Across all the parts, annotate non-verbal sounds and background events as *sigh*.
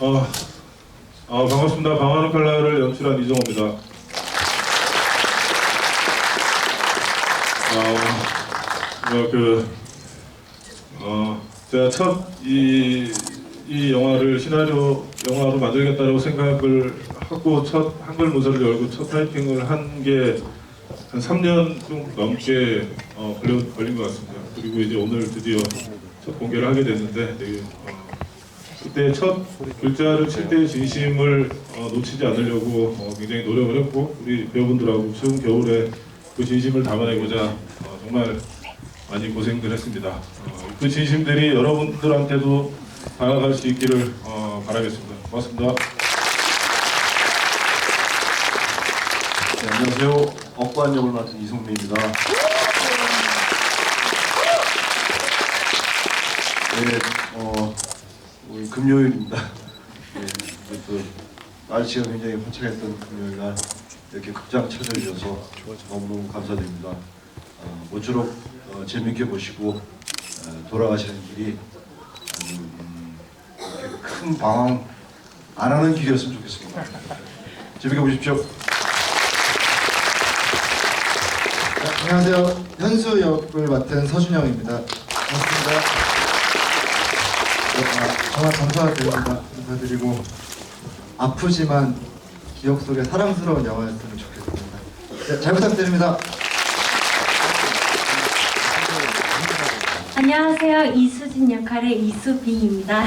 어, 반갑습니다. 방하는 칼날을 연출한 이정호입니다. 어, 뭐 그, 어, 제가 첫 이, 이 영화를 시나리오 영화로 만들겠다고 생각을 하고 첫 한글 문서를 열고 첫 타이핑을 한 게 한 3년 좀 넘게 어, 걸린 것 같습니다. 그리고 이제 오늘 드디어 첫 공개를 하게 됐는데 되게 어, 그때 첫 글자를 칠 때 진심을 어, 놓치지 않으려고 어, 굉장히 노력을 했고 우리 배우분들하고 추운 겨울에 그 진심을 담아내고자 어, 정말 많이 고생들 했습니다. 어, 그 진심들이 여러분들한테도 다가갈 수 있기를 어, 바라겠습니다. 고맙습니다. 네, 안녕하세요. 억반 역을 맡은 이성민입니다. 네, 어, 오늘 금요일입니다. *laughs* 네, 또 날씨가 굉장히 화창했던 금요일 날 이렇게 극장 찾아주셔서 너무너무 감사드립니다. 어, 모쪼록 어, 재밌게 보시고 어, 돌아가시는 길이 음, 큰 방황 안 하는 길이었으면 좋겠습니다. 재밌게 보십시오. 네, 안녕하세요. 현수 역을 맡은 서준영입니다. 반갑습니다. 네, 아, 정말 감사드립니다. 감사드리고 아프지만 기억 속에 사랑스러운 영화였으면 좋겠습니다. 네, 잘 부탁드립니다. 안녕하세요. 이수진 역할의 이수빈입니다. 어,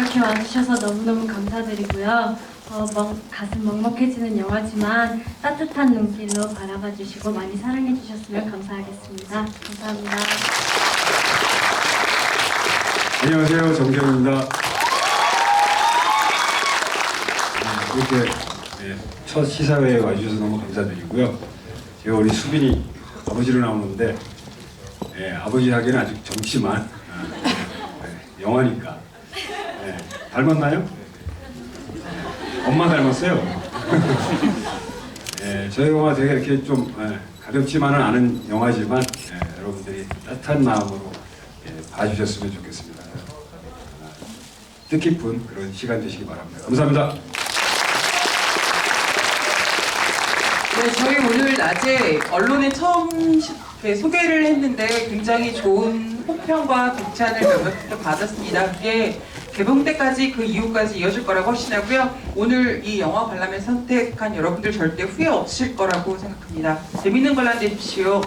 이렇게 와주셔서 너무너무 감사드리고요. 어, 먹- 가슴 먹먹해지는 영화지만 따뜻한 눈길로 바라봐 주시고 많이 사랑해 주셨으면 감사하겠습니다. 감사합니다. 안녕하세요 정경입니다. 네, 이렇게 네, 첫 시사회에 와주셔서 너무 감사드리고요. 제가 우리 수빈이 아버지로 나오는데 예, 아버지 하기는 아직 젊지만 아, 네, 영화니까 네, 닮았나요? 네, 엄마 닮았어요. *laughs* 예, 저희 영화 되게 이렇게 좀 예, 가볍지만은 않은 영화지만 예, 여러분들이 따뜻한 마음으로 예, 봐주셨으면 좋겠습니다. 아, 뜻깊은 그런 시간 되시기 바랍니다. 감사합니다. 네, 저희 오늘 낮에 언론에 처음 소개를 했는데 굉장히 좋은 호평과 극찬을 받았습니다. 그게 개봉 때까지 그 이후까지 이어질 거라고 확신하고요. 오늘 이 영화 관람을 선택한 여러분들 절대 후회 없으실 거라고 생각합니다. 재밌는 관람 되십시오.